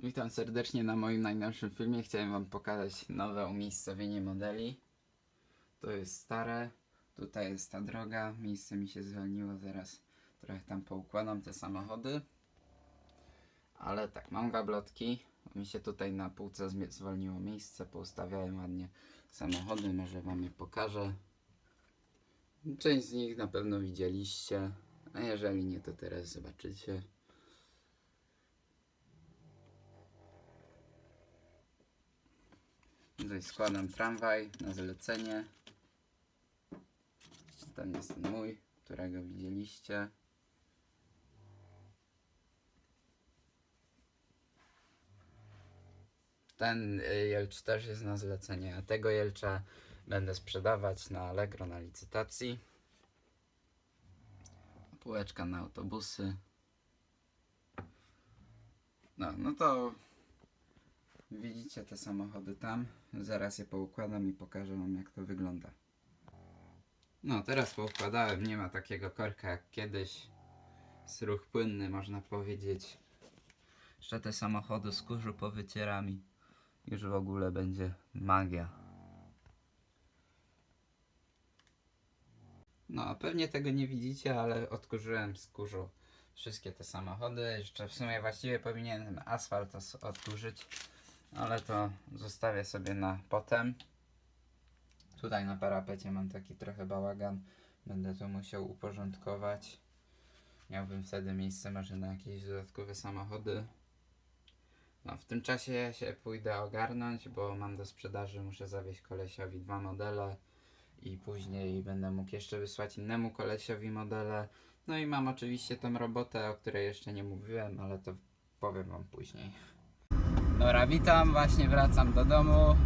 Witam serdecznie na moim najnowszym filmie. Chciałem Wam pokazać nowe umiejscowienie modeli. To jest stare, tutaj jest ta droga, miejsce mi się zwolniło, zaraz trochę tam poukładam te samochody. Ale tak, mam gablotki, mi się tutaj na półce zwolniło miejsce, poustawiałem ładnie samochody, może Wam je pokażę. Część z nich na pewno widzieliście, a jeżeli nie, to teraz zobaczycie. Tutaj składam tramwaj na zlecenie. Ten jest ten mój, którego widzieliście. Ten y, Jelcz też jest na zlecenie, a tego Jelcza będę sprzedawać na Allegro na licytacji. Półeczka na autobusy. No, no to Widzicie te samochody tam? Zaraz je poukładam i pokażę wam jak to wygląda. No, teraz poukładałem, nie ma takiego korka jak kiedyś. Jest ruch płynny, można powiedzieć. Jeszcze te samochody z kurzu powycieram i już w ogóle będzie magia. No, pewnie tego nie widzicie, ale odkurzyłem z wszystkie te samochody. Jeszcze w sumie właściwie powinienem asfalt odkurzyć ale to zostawię sobie na potem. Tutaj na parapecie mam taki trochę bałagan, będę to musiał uporządkować. Miałbym wtedy miejsce może na jakieś dodatkowe samochody. No, w tym czasie ja się pójdę ogarnąć, bo mam do sprzedaży, muszę zawieźć kolesiowi dwa modele i później będę mógł jeszcze wysłać innemu kolesiowi modele. No i mam oczywiście tą robotę, o której jeszcze nie mówiłem, ale to powiem wam później. Dobra, witam, właśnie wracam do domu.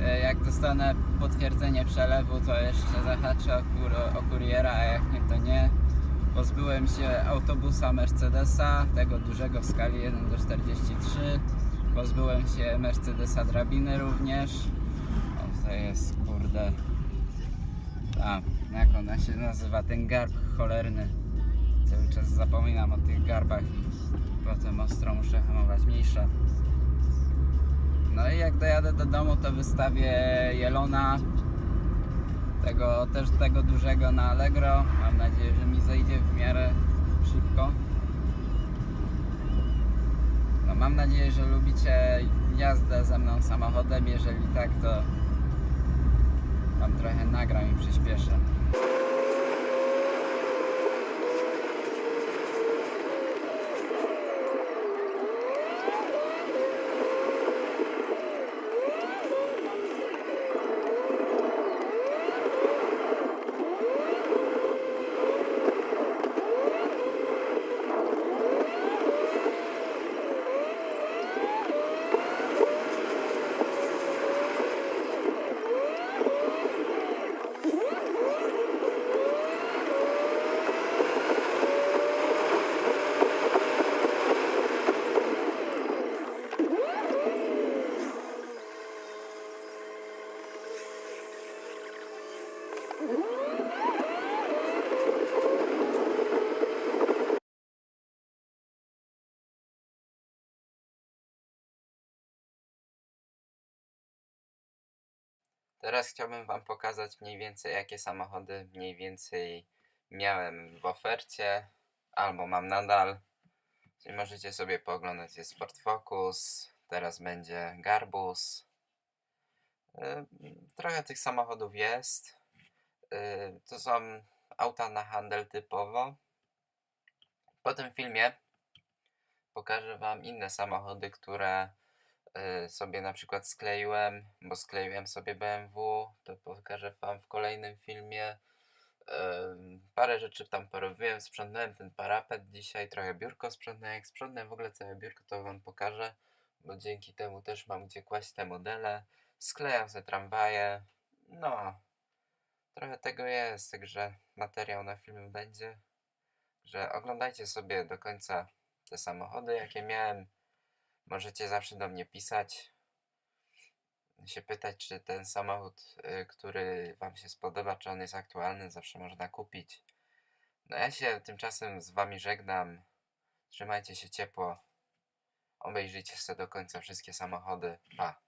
E, Jak dostanę potwierdzenie przelewu, to jeszcze zahaczę o, kur o kuriera, a jak nie, to nie. Pozbyłem się autobusa Mercedesa, tego dużego w skali 1 do 43. Pozbyłem się Mercedesa drabiny również. O, to jest, kurde. A, jak ona się nazywa, ten garb cholerny. Cały czas zapominam o tych garbach i potem ostro muszę hamować mniejsze. No i jak dojadę do domu, to wystawię Jelona. Tego też tego dużego na Allegro. Mam nadzieję, że mi zejdzie w miarę szybko. No mam nadzieję, że lubicie jazdę ze mną samochodem. Jeżeli tak, to Wam trochę nagram i przyspieszę. Teraz chciałbym Wam pokazać mniej więcej jakie samochody mniej więcej miałem w ofercie albo mam nadal. Czyli możecie sobie pooglądać jest Ford Focus, teraz będzie Garbus. Yy, Trochę tych samochodów jest. Yy, To są auta na handel typowo. Po tym filmie pokażę Wam inne samochody, które sobie na przykład skleiłem, bo skleiłem sobie BMW, to pokażę Wam w kolejnym filmie. Parę rzeczy tam porobiłem, sprzątnąłem ten parapet dzisiaj, trochę biurko sprzątnąłem. Jak sprzątnę w ogóle całe biurko, to Wam pokażę, bo dzięki temu też mam gdzie kłaść te modele. Sklejam sobie tramwaje, no. Trochę tego jest, także materiał na film będzie. Że oglądajcie sobie do końca te samochody, jakie miałem. Możecie zawsze do mnie pisać, się pytać, czy ten samochód, y, który Wam się spodoba, czy on jest aktualny, zawsze można kupić. No ja się tymczasem z Wami żegnam. Trzymajcie się ciepło. obejrzyjcie sobie do końca wszystkie samochody. Pa!